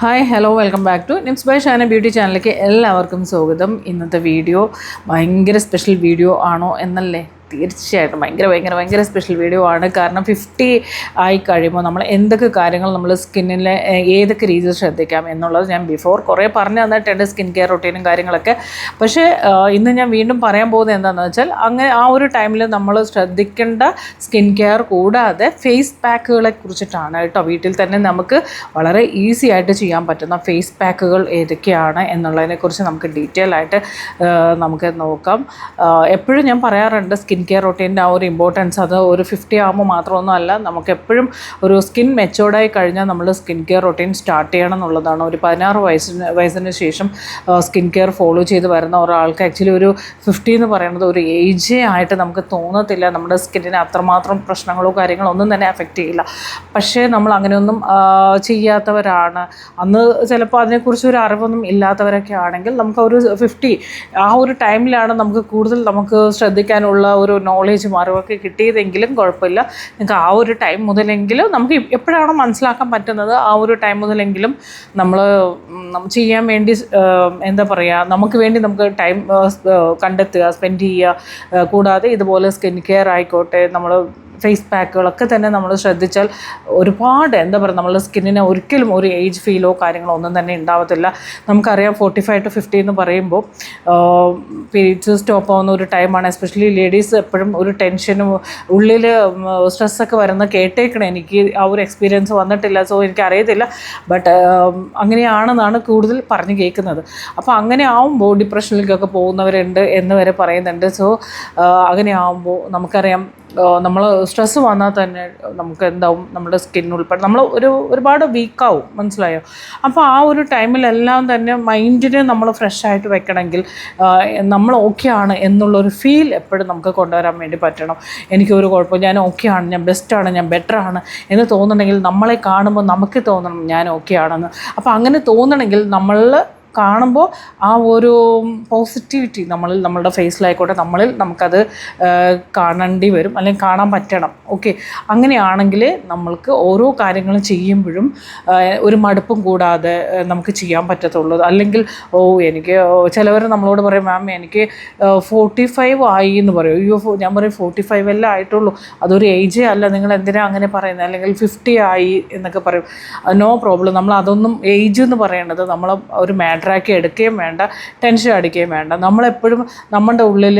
Hi hello welcome back to Nims by Shana beauty ചാനലിലേക്ക് എല്ലാവർക്കും സ്വാഗതം. ഇന്നത്തെ വീഡിയോ ഭയങ്കര സ്പെഷ്യൽ വീഡിയോ ആണോ എന്നല്ലേ? തീർച്ചയായിട്ടും ഭയങ്കര ഭയങ്കര ഭയങ്കര സ്പെഷ്യൽ വീഡിയോ ആണ്. കാരണം ഫിഫ്റ്റി ആയി കഴിയുമ്പോൾ നമ്മൾ എന്തൊക്കെ കാര്യങ്ങൾ നമ്മൾ സ്കിന്നിലെ ഏതൊക്കെ രീതിയിൽ ശ്രദ്ധിക്കാം എന്നുള്ളത് ഞാൻ ബിഫോർ കുറേ പറഞ്ഞു തന്നിട്ടുണ്ട് സ്കിൻ കെയർ റൊട്ടീനും കാര്യങ്ങളൊക്കെ. പക്ഷേ ഇന്ന് ഞാൻ വീണ്ടും പറയാൻ പോകുന്നത് എന്താണെന്ന് വെച്ചാൽ അങ്ങനെ ആ ഒരു ടൈമിൽ നമ്മൾ ശ്രദ്ധിക്കേണ്ട സ്കിൻ കെയർ കൂടാതെ ഫേസ് പാക്കുകളെ കുറിച്ചിട്ടാണ് കേട്ടോ വീട്ടിൽ തന്നെ നമുക്ക് വളരെ ഈസി ആയിട്ട് ചെയ്യാൻ പറ്റുന്ന ഫേസ് പാക്കുകൾ ഏതൊക്കെയാണ് എന്നുള്ളതിനെക്കുറിച്ച് നമുക്ക് ഡീറ്റെയിൽ ആയിട്ട് നമുക്ക് നോക്കാം. എപ്പോഴും ഞാൻ പറയാറുണ്ട് സ്കിൻ കെയർ റൊട്ടീന്റെ ആ ഒരു ഇമ്പോർട്ടൻസ് അത് ഒരു ഫിഫ്റ്റി ആകുമ്പോൾ മാത്രമൊന്നും അല്ല നമുക്ക് എപ്പോഴും ഒരു സ്കിൻ മെച്ചോർഡായി കഴിഞ്ഞാൽ നമ്മൾ സ്കിൻ കെയർ റൊട്ടീൻ സ്റ്റാർട്ട് ചെയ്യണം എന്നുള്ളതാണ്. ഒരു പതിനാറ് വയസ്സിന് വയസ്സിന് ശേഷം സ്കിൻ കെയർ ഫോളോ ചെയ്ത് വരുന്ന ഒരാൾക്ക് ആക്ച്വലി ഒരു ഫിഫ്റ്റി എന്ന് പറയുന്നത് ഒരു ഏജേ ആയിട്ട് നമുക്ക് തോന്നത്തില്ല. നമ്മുടെ സ്കിന്നിന് അത്രമാത്രം പ്രശ്നങ്ങളോ കാര്യങ്ങളോ ഒന്നും തന്നെ അഫക്റ്റ് ചെയ്യില്ല. പക്ഷേ നമ്മൾ അങ്ങനെയൊന്നും ചെയ്യാത്തവരാണ്. അന്ന് ചിലപ്പോൾ അതിനെക്കുറിച്ച് ഒരു അറിവൊന്നും ഇല്ലാത്തവരൊക്കെ ആണെങ്കിൽ നമുക്ക് ഒരു ഫിഫ്റ്റി ആ ഒരു ടൈമിലാണ് നമുക്ക് കൂടുതൽ നമുക്ക് ശ്രദ്ധിക്കാനുള്ള നോളേജും അറിവൊക്കെ കിട്ടിയതെങ്കിലും കുഴപ്പമില്ല. നിങ്ങൾക്ക് ആ ഒരു ടൈം മുതലെങ്കിലും നമുക്ക് എപ്പോഴാണോ മനസ്സിലാക്കാൻ പറ്റുന്നത് ആ ഒരു ടൈം മുതലെങ്കിലും നമ്മൾ ചെയ്യാൻ വേണ്ടി എന്താ പറയുക നമുക്ക് വേണ്ടി നമുക്ക് ടൈം കണ്ടെത്തുക സ്പെൻഡ് ചെയ്യുക. കൂടാതെ ഇതുപോലെ സ്കിൻ കെയർ ആയിക്കോട്ടെ നമ്മൾ ഫേസ് പാക്കുകളൊക്കെ തന്നെ നമ്മൾ ശ്രദ്ധിച്ചാൽ ഒരുപാട് എന്താ പറയുക നമ്മുടെ സ്കിന്നിന് ഒരിക്കലും ഒരു ഏജ് ഫീലോ കാര്യങ്ങളോ ഒന്നും തന്നെ ഉണ്ടാവത്തില്ല. നമുക്കറിയാം ഫോർട്ടി ഫൈവ് ടു ഫിഫ്റ്റി എന്ന് പറയുമ്പോൾ പീരീഡ്സ് സ്റ്റോപ്പ് ആവുന്ന ഒരു ടൈമാണ് എസ്പെഷ്യലി ലേഡീസ് എപ്പോഴും ഒരു ടെൻഷനും ഉള്ളിൽ സ്ട്രെസ്സൊക്കെ വരുന്ന കേട്ടേക്കണം. എനിക്ക് ആ ഒരു എക്സ്പീരിയൻസ് വന്നിട്ടില്ല സോ എനിക്ക് അറിയത്തില്ല ബട്ട് അങ്ങനെയാണെന്നാണ് കൂടുതൽ പറഞ്ഞു കേൾക്കുന്നത്. അപ്പോൾ അങ്ങനെ ആവുമ്പോൾ ഡിപ്രഷനിലേക്കൊക്കെ പോകുന്നവരുണ്ട് എന്ന് വരെ പറയുന്നുണ്ട്. സോ അങ്ങനെ ആവുമ്പോൾ നമുക്കറിയാം നമ്മൾ സ്ട്രെസ്സ് വന്നാൽ തന്നെ നമുക്ക് എന്താവും നമ്മുടെ സ്കിൻ ഉൾപ്പെടെ നമ്മൾ ഒരു ഒരുപാട് വീക്കാവും മനസ്സിലായോ? അപ്പോൾ ആ ഒരു ടൈമിലെല്ലാം തന്നെ മൈൻഡിനെ നമ്മൾ ഫ്രഷ് ആയിട്ട് വെക്കണമെങ്കിൽ നമ്മൾ ഓക്കെ ആണ് എന്നുള്ളൊരു ഫീൽ എപ്പോഴും നമുക്ക് കൊണ്ടുവരാൻ വേണ്ടി പറ്റണം. എനിക്കൊരു കുഴപ്പം ഞാൻ ഓക്കെ ആണ് ഞാൻ ബെസ്റ്റ് ആണ് ഞാൻ ബെറ്റർ ആണ് എന്ന് തോന്നണമെങ്കിൽ നമ്മളെ കാണുമ്പോൾ നമുക്ക് തോന്നണം ഞാൻ ഓക്കെ ആണെന്ന്. അപ്പോൾ അങ്ങനെ തോന്നണമെങ്കിൽ നമ്മൾ കാണുമ്പോൾ ആ ഒരു പോസിറ്റിവിറ്റി നമ്മളിൽ നമ്മളുടെ ഫേസിലായിക്കോട്ടെ നമ്മളിൽ നമുക്കത് കാണേണ്ടി വരും അല്ലെങ്കിൽ കാണാൻ പറ്റണം. ഓക്കെ. അങ്ങനെയാണെങ്കിൽ നമ്മൾക്ക് ഓരോ കാര്യങ്ങളും ചെയ്യുമ്പോഴും ഒരു മടുപ്പും കൂടാതെ നമുക്ക് ചെയ്യാൻ പറ്റത്തുള്ളൂ. അല്ലെങ്കിൽ ഓ എനിക്ക് ചിലവർ നമ്മളോട് പറയും മാം എനിക്ക് ഫോർട്ടി ഫൈവ് ആയി എന്ന് പറയും. അയ്യോ ഞാൻ പറയും ഫോർട്ടി ഫൈവ് അല്ലേ ആയിട്ടുള്ളൂ. അതൊരു ഏജേ അല്ല. നിങ്ങൾ എന്തിനാ അങ്ങനെ പറയുന്നത്? അല്ലെങ്കിൽ ഫിഫ്റ്റി ആയി എന്നൊക്കെ പറയും. നോ പ്രോബ്ലം നമ്മൾ അതൊന്നും ഏജ് എന്ന് പറയേണ്ടത് നമ്മൾ ഒരു മാറ്ററാക്കി എടുക്കുകയും വേണ്ട ടെൻഷൻ അടിക്കുകയും വേണ്ട. നമ്മളെപ്പോഴും നമ്മുടെ ഉള്ളിൽ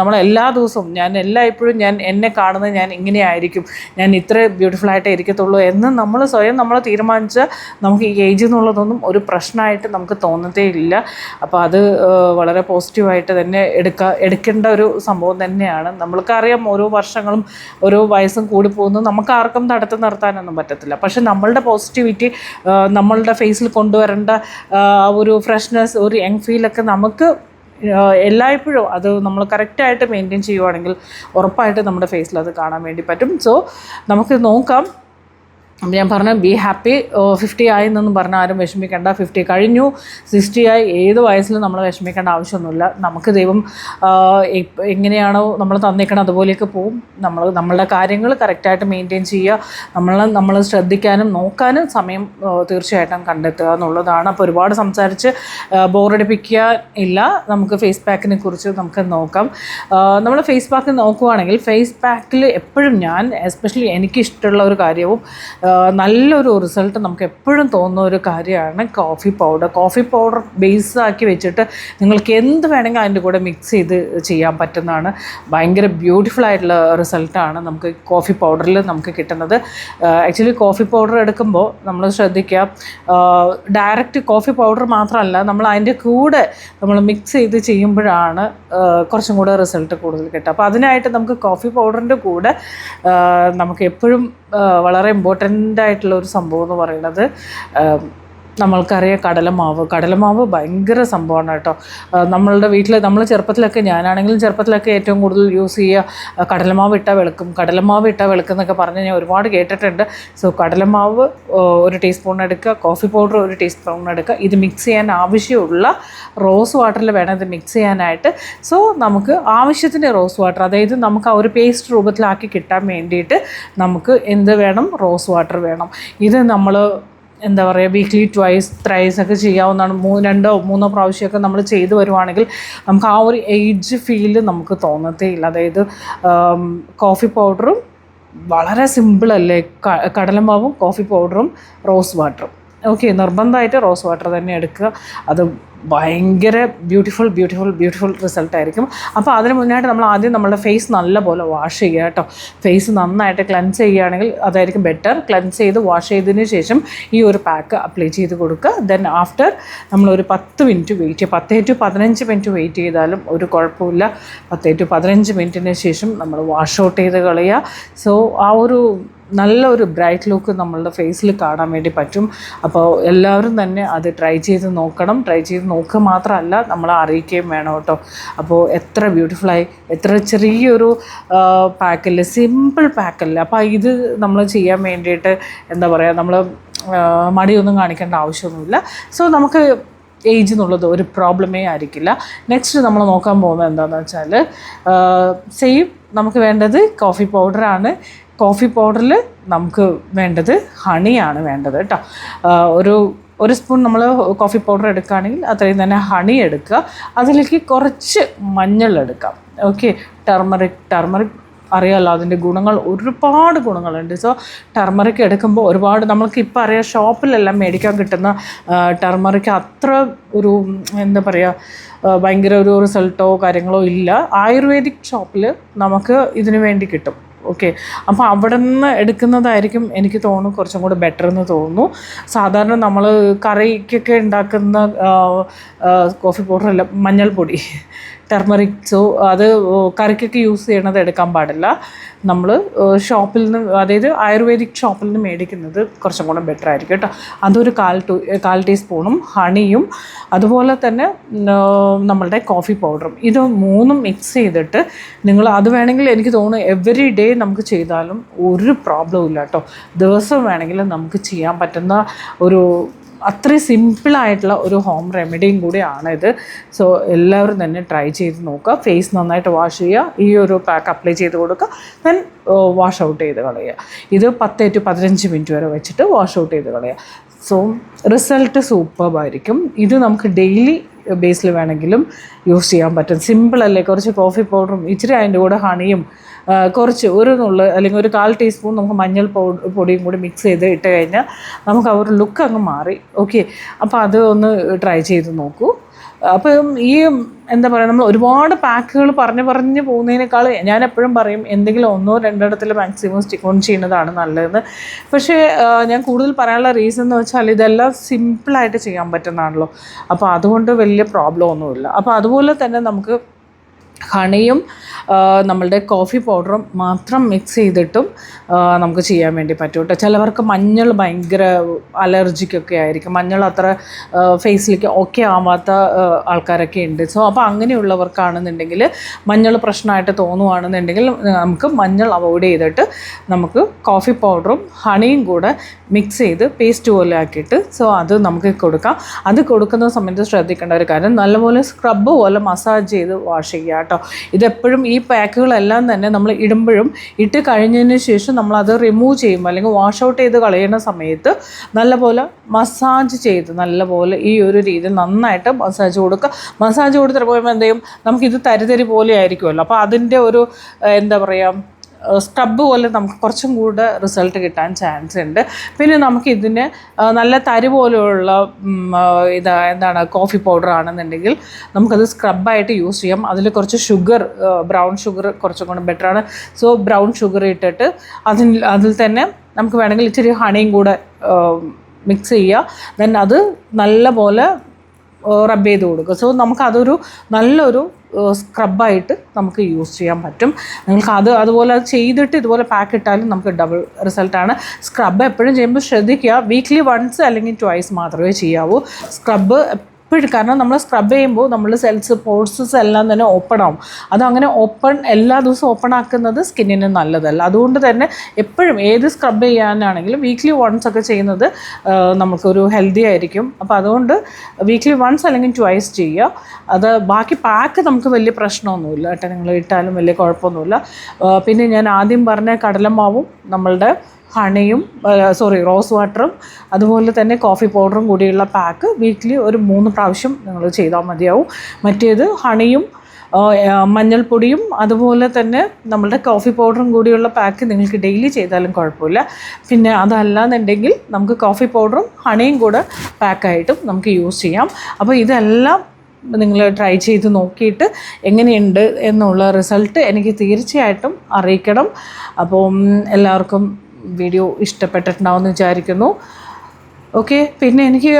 നമ്മൾ എല്ലാ ദിവസവും ഞാൻ എല്ലാ എല്ലായ്പ്പോഴും ഞാൻ എന്നെ കാണുന്നത് ഞാൻ ഇങ്ങനെയായിരിക്കും. ഞാൻ ഇത്ര ബ്യൂട്ടിഫുൾ ആയിട്ടേ ഇരിക്കത്തുള്ളൂ എന്ന് നമ്മൾ സ്വയം നമ്മൾ തീരുമാനിച്ച നമുക്ക് ഈ ഏജ് എന്നുള്ളതൊന്നും ഒരു പ്രശ്നമായിട്ട് നമുക്ക് തോന്നത്തേ ഇല്ല. അപ്പോൾ അത് വളരെ പോസിറ്റീവായിട്ട് തന്നെ എടുക്കുക എടുക്കേണ്ട ഒരു സംഭവം തന്നെയാണ്. നമ്മൾക്കറിയാം ഓരോ വർഷങ്ങളും ഓരോ വയസ്സും കൂടി പോകുന്നു. നമുക്ക് ആർക്കും തടുത്ത് നിർത്താനൊന്നും പറ്റത്തില്ല. പക്ഷെ നമ്മളുടെ പോസിറ്റിവിറ്റി നമ്മളുടെ ഫേസിൽ കൊണ്ടുവരേണ്ട ഒരു ഫ്രഷ്നെസ് ഒരു യങ് ഫീലൊക്കെ നമുക്ക് എല്ലായ്പ്പോഴും അത് നമ്മൾ കറക്റ്റായിട്ട് മെയിന്റെയിൻ ചെയ്യുവാണെങ്കിൽ ഉറപ്പായിട്ട് നമ്മുടെ ഫേസിൽ അത് കാണാൻ വേണ്ടി പറ്റും. സോ നമുക്ക് നോക്കാം. ഞാൻ പറഞ്ഞു ബി ഹാപ്പി ഫിഫ്റ്റി ആയി എന്നൊന്നും പറഞ്ഞാൽ ആരും വിഷമിക്കേണ്ട. ഫിഫ്റ്റി കഴിഞ്ഞു. സിക്സ്റ്റി ആയി ഏത് വയസ്സിലും നമ്മൾ വിഷമിക്കേണ്ട ആവശ്യമൊന്നുമില്ല. നമുക്ക് ദൈവം എങ്ങനെയാണോ നമ്മൾ തന്നേക്കണം അതുപോലെയൊക്കെ പോവും. നമ്മൾ നമ്മളുടെ കാര്യങ്ങൾ കറക്റ്റായിട്ട് മെയിന്റെയിൻ ചെയ്യുക. നമ്മൾ നമ്മൾ ശ്രദ്ധിക്കാനും നോക്കാനും സമയം തീർച്ചയായിട്ടും കണ്ടെത്തുക എന്നുള്ളതാണ്. അപ്പോൾ ഒരുപാട് സംസാരിച്ച് ബോറടിപ്പിക്കുക ഇല്ല. നമുക്ക് ഫേസ് പാക്കിനെ കുറിച്ച് നമുക്ക് നോക്കാം. നമ്മൾ ഫേസ് പാക്ക് നോക്കുവാണെങ്കിൽ ഫേസ് പാക്കിൽ എപ്പോഴും ഞാൻ എസ്പെഷ്യലി എനിക്കിഷ്ടമുള്ള ഒരു കാര്യവും നല്ലൊരു റിസൾട്ട് നമുക്ക് എപ്പോഴും തോന്നുന്ന ഒരു കാര്യമാണ് coffee powder coffee powder base ആക്കി വെച്ചിട്ട് നിങ്ങൾക്ക് എന്ത് വേണമെങ്കിൽ അതിന്റെ കൂടെ മിക്സ് ചെയ്ത് ചെയ്യാൻ പറ്റുന്നതാണ്. ഭയങ്കര ബ്യൂട്ടിഫുൾ ആയിട്ടുള്ള റിസൾട്ടാണ് നമുക്ക് കോഫി പൗഡറിൽ നമുക്ക് കിട്ടുന്നത്. ആക്ച്വലി കോഫി പൗഡർ എടുക്കുമ്പോൾ നമ്മൾ ശ്രദ്ധിക്കുക ഡയറക്റ്റ് കോഫി പൗഡർ മാത്രമല്ല നമ്മൾ അതിന്റെ കൂടെ നമ്മൾ മിക്സ് ചെയ്ത് ചെയ്യുമ്പോഴാണ് കുറച്ചും കൂടെ റിസൾട്ട് കൂടുതൽ കിട്ടുക. അപ്പോൾ അതിനായിട്ട് നമുക്ക് കോഫി പൗഡറിന്റെ കൂടെ നമുക്ക് എപ്പോഴും വളരെ ഇമ്പോർട്ടന്റ് ആയിട്ടുള്ള ഒരു സംഭവം എന്ന് പറയുന്നത് നമ്മൾക്കറിയാം കടലമാവ്. കടലമാവ് ഭയങ്കര സംഭവമാണ് കേട്ടോ. നമ്മളുടെ വീട്ടിൽ നമ്മൾ ചെറുപ്പത്തിലൊക്കെ ഞാനാണെങ്കിലും ചെറുപ്പത്തിലൊക്കെ ഏറ്റവും കൂടുതൽ യൂസ് ചെയ്യുക കടലമാവ് ഇട്ടാൽ വെളുക്കും. കടലമാവ് ഇട്ടാൽ വെളുക്കും എന്നൊക്കെ പറഞ്ഞ് ഞാൻ ഒരുപാട് കേട്ടിട്ടുണ്ട്. സോ കടലമാവ് ഒരു ടീസ്പൂൺ എടുക്കുക കോഫി പൗഡർ ഒരു ടീസ്പൂൺ എടുക്കുക. ഇത് മിക്സ് ചെയ്യാൻ ആവശ്യമുള്ള റോസ് വാട്ടറിൽ വേണം ഇത് മിക്സ് ചെയ്യാനായിട്ട്. സോ നമുക്ക് ആവശ്യത്തിന് റോസ് വാട്ടർ അതായത് നമുക്ക് ആ ഒരു പേസ്റ്റ് രൂപത്തിലാക്കി കിട്ടാൻ വേണ്ടിയിട്ട് നമുക്ക് എന്ത് വേണം? റോസ് വാട്ടർ വേണം. ഇത് നമ്മൾ എന്താ പറയുക വീക്ക്ലി ട്വൈസ് ത്രൈസ് ഒക്കെ ചെയ്യാവുന്നതാണ്. മൂ രണ്ടോ മൂന്നോ പ്രാവശ്യമൊക്കെ നമ്മൾ ചെയ്തു വരുവാണെങ്കിൽ നമുക്ക് ആ ഒരു ഏജ് ഫീൽ നമുക്ക് തോന്നത്തേ ഇല്ല അതായത് കോഫി പൗഡറും വളരെ സിമ്പിളല്ലേ കടലമാവും കോഫി പൗഡറും റോസ് വാട്ടറും ഓക്കെ നിർബന്ധമായിട്ട് റോസ് വാട്ടർ തന്നെ എടുക്കുക. അത് ഭയങ്കര ബ്യൂട്ടിഫുൾ ബ്യൂട്ടിഫുൾ ബ്യൂട്ടിഫുൾ റിസൾട്ട് ആയിരിക്കും. അപ്പോൾ അതിന് മുന്നായിട്ട് നമ്മൾ ആദ്യം നമ്മുടെ ഫേസ് നല്ല പോലെ വാഷ് ചെയ്യുക കേട്ടോ. ഫേസ് നന്നായിട്ട് ക്ലൻസ് ചെയ്യുകയാണെങ്കിൽ അതായിരിക്കും ബെറ്റർ ക്ലൻസ് ചെയ്ത് വാഷ് ചെയ്തതിന് ശേഷം ഈ ഒരു പാക്ക് അപ്ലൈ ചെയ്ത് കൊടുക്കുക. ദെൻ ആഫ്റ്റർ നമ്മളൊരു പത്ത് മിനിറ്റ് വെയിറ്റ് ചെയ്യുക. പത്തേ ടു പതിനഞ്ച് മിനിറ്റ് വെയിറ്റ് ചെയ്താലും ഒരു കുഴപ്പമില്ല. പത്തേ ടു പതിനഞ്ച് മിനിറ്റിന് ശേഷം നമ്മൾ വാഷ് ഔട്ട് ചെയ്ത് കളയുക. സോ ആ ഒരു നല്ലൊരു ബ്രൈറ്റ് ലുക്ക് നമ്മളുടെ ഫേസിൽ കാണാൻ വേണ്ടി പറ്റും. അപ്പോൾ എല്ലാവരും തന്നെ അത് ട്രൈ ചെയ്ത് നോക്കണം. ട്രൈ ചെയ്ത് നോക്കുക മാത്രമല്ല നമ്മളെ അറിയിക്കുകയും വേണം കേട്ടോ. അപ്പോൾ എത്ര ബ്യൂട്ടിഫുള്ളായി എത്ര ചെറിയൊരു പാക്കല്ല സിമ്പിൾ പാക്കല്ല അപ്പോൾ ഇത് നമ്മൾ ചെയ്യാൻ വേണ്ടിയിട്ട് എന്താ പറയുക നമ്മൾ മടിയൊന്നും കാണിക്കേണ്ട ആവശ്യമൊന്നുമില്ല. സോ നമുക്ക് ഏജ് എന്നുള്ളത് ഒരു പ്രോബ്ലമേ ആയിരിക്കില്ല. നെക്സ്റ്റ് നമ്മൾ നോക്കാൻ പോകുന്നത് എന്താണെന്ന് വെച്ചാൽ സെയിം നമുക്ക് വേണ്ടത് കോഫി പൗഡറാണ് കോഫി പൗഡറിൽ നമുക്ക് വേണ്ടത് ഹണിയാണ് വേണ്ടത് കേട്ടോ. ഒരു ഒരു സ്പൂൺ നമ്മൾ കോഫി പൗഡർ എടുക്കുകയാണെങ്കിൽ അത്രയും തന്നെ ഹണി എടുക്കുക. അതിലേക്ക് കുറച്ച് മഞ്ഞൾ എടുക്കാം. ഓക്കെ ടർമറിക് ടർമറിക് അറിയാമല്ലോ അതിന്റെ ഗുണങ്ങൾ ഒരുപാട് ഗുണങ്ങളുണ്ട്. സോ ടർമറിക് എടുക്കുമ്പോൾ ഒരുപാട് നമ്മൾക്ക് ഇപ്പോൾ അറിയാം ഷോപ്പിലെല്ലാം മേടിക്കാൻ കിട്ടുന്ന ടർമറിക് അത്ര ഒരു എന്താ പറയുക ഭയങ്കര ഒരു റിസൾട്ടോ കാര്യങ്ങളോ ഇല്ല. ആയുർവേദിക് ഷോപ്പിൽ നമുക്ക് ഇതിനു വേണ്ടി കിട്ടും. ഓക്കെ അപ്പോൾ അവിടെ നിന്ന് എടുക്കുന്നതായിരിക്കും എനിക്ക് തോന്നുന്നു കുറച്ചും കൂടെ ബെറ്റർ എന്ന് തോന്നുന്നു. സാധാരണ നമ്മൾ കറിക്കൊക്കെ ഉണ്ടാക്കുന്ന കോഫി പൗഡർ അല്ല മഞ്ഞൾപ്പൊടി. ടെർമറിക് സോ അത് കറിക്കൊക്കെ യൂസ് ചെയ്യണത് എടുക്കാൻ പാടില്ല. നമ്മൾ ഷോപ്പിൽ നിന്ന് അതായത് ആയുർവേദിക് ഷോപ്പിൽ നിന്ന് മേടിക്കുന്നത് കുറച്ചും കൂടെ ബെറ്റർ ആയിരിക്കും കേട്ടോ. അതൊരു കാൽ ടു കാൽ ടീസ്പൂണും ഹണിയും അതുപോലെ തന്നെ നമ്മളുടെ കോഫി പൗഡറും ഇത് മൂന്നും മിക്സ് ചെയ്തിട്ട് നിങ്ങൾ അത് വേണമെങ്കിൽ എനിക്ക് തോന്നുന്നു എവറി ഡേ നമുക്ക് ചെയ്താലും ഒരു പ്രോബ്ലം ഇല്ല കേട്ടോ. ദിവസം വേണമെങ്കിൽ നമുക്ക് ചെയ്യാൻ പറ്റുന്ന ഒരു അത്രയും സിമ്പിളായിട്ടുള്ള ഒരു ഹോം റെമഡിയും കൂടിയാണ് ഇത്. സോ എല്ലാവരും തന്നെ ട്രൈ ചെയ്ത് നോക്കുക. ഫേസ് നന്നായിട്ട് വാഷ് ചെയ്യുക. ഈ ഒരു പാക്ക് അപ്ലൈ ചെയ്ത് കൊടുക്കുക. ദെൻ വാഷ് ഔട്ട് ചെയ്ത് കളയുക. ഇത് പത്ത് ടു പതിനഞ്ച് മിനിറ്റ് വരെ വെച്ചിട്ട് വാഷ് ഔട്ട് ചെയ്ത് കളയുക. സോ റിസൾട്ട് സൂപ്പർബായിരിക്കും ഇത് നമുക്ക് ഡെയിലി ബേസിൽ വേണമെങ്കിലും യൂസ് ചെയ്യാൻ പറ്റും. സിമ്പിളല്ലേ കുറച്ച് കോഫി പൗഡറും ഇച്ചിരി അതിന്റെ കൂടെ ഹണിയും കുറച്ച് ഒരു നുള്ള് അല്ലെങ്കിൽ ഒരു കാൽ ടീസ്പൂൺ നമുക്ക് മഞ്ഞൾ പൊടിയും കൂടി മിക്സ് ചെയ്ത് ഇട്ട് കഴിഞ്ഞാൽ നമുക്ക് ആ ഒരു ലുക്ക് അങ്ങ് മാറി. ഓക്കെ അപ്പോൾ അത് ഒന്ന് ട്രൈ ചെയ്ത് നോക്കൂ. അപ്പം ഈ എന്താ പറയുക നമ്മൾ ഒരുപാട് പാക്കുകൾ പറഞ്ഞ് പറഞ്ഞ് പോകുന്നതിനേക്കാൾ ഞാൻ എപ്പോഴും പറയും എന്തെങ്കിലും ഒന്നോ രണ്ടിടത്തിൽ മാക്സിമം സ്റ്റിക്ക് ഓൺ ചെയ്യുന്നതാണ് നല്ലതെന്ന്. പക്ഷേ ഞാൻ കൂടുതൽ പറയാനുള്ള റീസൺ എന്ന് വെച്ചാൽ ഇതെല്ലാം സിമ്പിളായിട്ട് ചെയ്യാൻ പറ്റുന്നതാണല്ലോ. അപ്പോൾ അതുകൊണ്ട് വലിയ പ്രോബ്ലം ഒന്നുമില്ല. അപ്പോൾ അതുപോലെ തന്നെ നമുക്ക് ഹണിയും നമ്മളുടെ കോഫി പൗഡറും മാത്രം മിക്സ് ചെയ്തിട്ടും നമുക്ക് ചെയ്യാൻ വേണ്ടി പറ്റും കേട്ടോ. ചിലവർക്ക് മഞ്ഞൾ ഭയങ്കര അലർജിക്കൊക്കെ ആയിരിക്കും. മഞ്ഞൾ അത്ര ഫേസിലേക്ക് ഓക്കെ ആവാത്ത ആൾക്കാരൊക്കെ ഉണ്ട്. സോ അപ്പോൾ അങ്ങനെയുള്ളവർക്കാണെന്നുണ്ടെങ്കിൽ മഞ്ഞൾ പ്രശ്നമായിട്ട് തോന്നുവാണെന്നുണ്ടെങ്കിൽ നമുക്ക് മഞ്ഞൾ അവോയ്ഡ് ചെയ്തിട്ട് നമുക്ക് കോഫി പൗഡറും ഹണിയും കൂടെ മിക്സ് ചെയ്ത് പേസ്റ്റ് പോലെ ആക്കിയിട്ട് സോ അത് നമുക്ക് കൊടുക്കാം. അത് കൊടുക്കുന്ന സമയത്ത് ശ്രദ്ധിക്കേണ്ട ഒരു കാര്യം നല്ലപോലെ സ്ക്രബ് പോലെ മസാജ് ചെയ്ത് വാഷ് ചെയ്യുക ഇതെപ്പോഴും ഈ പാക്കുകളെല്ലാം തന്നെ നമ്മൾ ഇടുമ്പോഴും ഇട്ട് കഴിഞ്ഞതിന് ശേഷം നമ്മൾ അത് റിമൂവ് ചെയ്യുമ്പോൾ അല്ലെങ്കിൽ വാഷ് ഔട്ട് ചെയ്ത് കളയുന്ന സമയത്ത് നല്ലപോലെ മസാജ് ചെയ്ത് നല്ലപോലെ ഈ ഒരു രീതി നന്നായിട്ട് മസാജ് കൊടുക്കുക. മസാജ് കൊടുത്തിട്ട് പോകുമ്പോൾ എന്ത് നമുക്കിത് തരിതരി പോലെ ആയിരിക്കുമല്ലോ അപ്പോൾ അതിന്റെ ഒരു എന്താ പറയുക സ്ക്രബ് പോലെ നമുക്ക് കുറച്ചും കൂടെ റിസൾട്ട് കിട്ടാൻ ചാൻസ് ഉണ്ട്. പിന്നെ നമുക്ക് ഇതിന് നല്ല തരി പോലെയുള്ള ഇത് എന്താണ് കോഫി പൗഡർ ആണെന്നുണ്ടെങ്കിൽ നമുക്കത് സ്ക്രബായിട്ട് യൂസ് ചെയ്യാം. അതിൽ കുറച്ച് ഷുഗർ ബ്രൗൺ ഷുഗർ കുറച്ചും കൂടെ ബെറ്ററാണ് സോ ബ്രൗൺ ഷുഗർ ഇട്ടിട്ട് അതിൽ അതിൽ തന്നെ നമുക്ക് വേണമെങ്കിൽ ഇച്ചിരി ഹണിയും കൂടെ മിക്സ് ചെയ്യുക ദെൻ അത് നല്ല പോലെ റബ്ബ് ചെയ്ത് കൊടുക്കുക സോ നമുക്കതൊരു നല്ലൊരു സ്ക്രബായിട്ട് നമുക്ക് യൂസ് ചെയ്യാൻ പറ്റും. നിങ്ങൾക്ക് അത് അതുപോലെ ചെയ്തിട്ട് ഇതുപോലെ പാക്ക് ഇട്ടാലും നമുക്ക് ഡബിൾ റിസൾട്ടാണ് സ്ക്രബ് എപ്പോഴും ചെയ്യുമ്പോൾ ശ്രദ്ധിക്കുക. വീക്ക്ലി വൺസ് അല്ലെങ്കിൽ ട്വൈസ് മാത്രമേ ചെയ്യാവൂ. സ്ക്രബ് എപ്പോഴും കാരണം നമ്മൾ സ്ക്രബ് ചെയ്യുമ്പോൾ നമ്മൾ സെൽസ് പോർട്സസ് എല്ലാം തന്നെ ഓപ്പൺ ആവും. അതങ്ങനെ ഓപ്പൺ എല്ലാ ദിവസവും ഓപ്പൺ ആക്കുന്നത് സ്കിന്നിന് നല്ലതല്ല. അതുകൊണ്ട് തന്നെ എപ്പോഴും ഏത് സ്ക്രബ് ചെയ്യാനാണെങ്കിലും വീക്ക്ലി വൺസ് ഒക്കെ ചെയ്യുന്നത് നമുക്കൊരു ഹെൽത്തി ആയിരിക്കും. അപ്പോൾ അതുകൊണ്ട് വീക്ക്ലി വൺസ് അല്ലെങ്കിൽ ട്വൈസ് ചെയ്യുക. അത് ബാക്കി പാക്ക് നമുക്ക് വലിയ പ്രശ്നമൊന്നുമില്ല കേട്ടോ. നിങ്ങൾ ഇട്ടാലും വലിയ കുഴപ്പമൊന്നുമില്ല. പിന്നെ ഞാൻ ആദ്യം പറഞ്ഞ കടലമാവും നമ്മളുടെ ഹണിയും സോറി റോസ് വാട്ടറും അതുപോലെ തന്നെ കോഫി പൗഡറും കൂടിയുള്ള പാക്ക് വീക്കിലി ഒരു മൂന്ന് പ്രാവശ്യം നിങ്ങൾ ചെയ്താൽ മതിയാവും. മറ്റേത് ഹണിയും മഞ്ഞൾപ്പൊടിയും അതുപോലെ തന്നെ നമ്മളുടെ കോഫി പൗഡറും കൂടിയുള്ള പാക്ക് നിങ്ങൾക്ക് ഡെയിലി ചെയ്താലും കുഴപ്പമില്ല. പിന്നെ അതല്ലാന്നുണ്ടെങ്കിൽ നമുക്ക് കോഫി പൗഡറും ഹണിയും കൂടെ പാക്കായിട്ടും നമുക്ക് യൂസ് ചെയ്യാം. അപ്പോൾ ഇതെല്ലാം നിങ്ങൾ ട്രൈ ചെയ്ത് നോക്കിയിട്ട് എങ്ങനെയുണ്ട് എന്നുള്ള റിസൾട്ട് എനിക്ക് തീർച്ചയായിട്ടും അറിയിക്കണം. അപ്പം എല്ലാവർക്കും വീഡിയോ ഇഷ്ടപ്പെട്ടിട്ടുണ്ടാവുമെന്ന് വിചാരിക്കുന്നു. ഓക്കെ പിന്നെ എനിക്ക്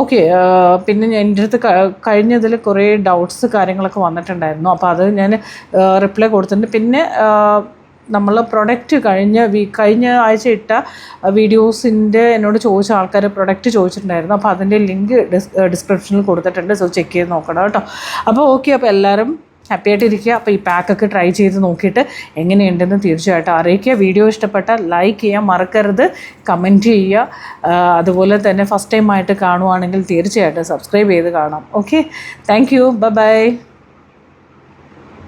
ഓക്കെ പിന്നെ എന്റെ അടുത്ത് കഴിഞ്ഞതിൽ കുറേ ഡൗട്ട്സ് കാര്യങ്ങളൊക്കെ വന്നിട്ടുണ്ടായിരുന്നു. അപ്പോൾ അത് ഞാൻ റിപ്ലൈ കൊടുത്തിട്ടുണ്ട്. പിന്നെ നമ്മൾ പ്രൊഡക്റ്റ് കഴിഞ്ഞ വീ കഴിഞ്ഞ ആഴ്ച ഇട്ട വീഡിയോസിന്റെ എന്നോട് ചോദിച്ച ആൾക്കാർ പ്രൊഡക്റ്റ് ചോദിച്ചിട്ടുണ്ടായിരുന്നു. അപ്പോൾ അതിന്റെ ലിങ്ക് ഡിസ് ഡിസ്ക്രിപ്ഷനിൽ കൊടുത്തിട്ടുണ്ട്. സോ ചെക്ക് ചെയ്ത് നോക്കണം കേട്ടോ. അപ്പോൾ ഓക്കെ അപ്പോൾ എല്ലാവരും ഹാപ്പി ആയിട്ടിരിക്കുക അപ്പോൾ ഈ പാക്കൊക്കെ ട്രൈ ചെയ്ത് നോക്കിയിട്ട് എങ്ങനെയുണ്ടെന്ന് തീർച്ചയായിട്ടും അറിയിക്കുക. വീഡിയോ ഇഷ്ടപ്പെട്ട ലൈക്ക് ചെയ്യാൻ മറക്കരുത്. കമന്റ് ചെയ്യുക. അതുപോലെ തന്നെ ഫസ്റ്റ് ടൈം ആയിട്ട് കാണുവാണെങ്കിൽ തീർച്ചയായിട്ടും സബ്സ്ക്രൈബ് ചെയ്ത് കാണാം. Okay thank you by